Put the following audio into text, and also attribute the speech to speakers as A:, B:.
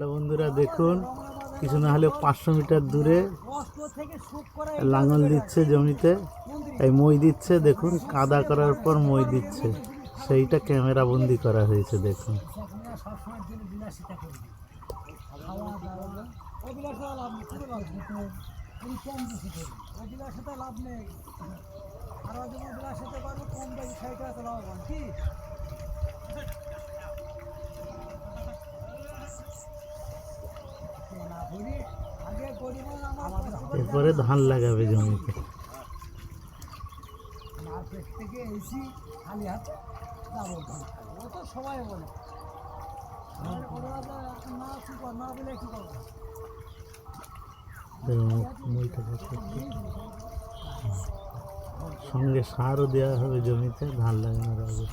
A: বন্ধুরা, দেখুন, কিছু না হলেও পাঁচশো মিটার দূরে লাঙল দিচ্ছে জমিতে। এই মই দিচ্ছে, দেখুন, কাদা করার পর মই দিচ্ছে। সেইটা ক্যামেরা বন্দি করা হয়েছে, দেখুন। এরপরে ধান লাগাবে জমিতে।
B: মার্কেট থেকে এসি খালি হাত যাব ও তো সবাই বলে। আর ওরা তো এখন না কি কর না বলে কি করব?
A: দেখুন, মইটা দেখতে। সঙ্গে সারও দেওয়া হবে জমিতে ধান লাগানোর আগে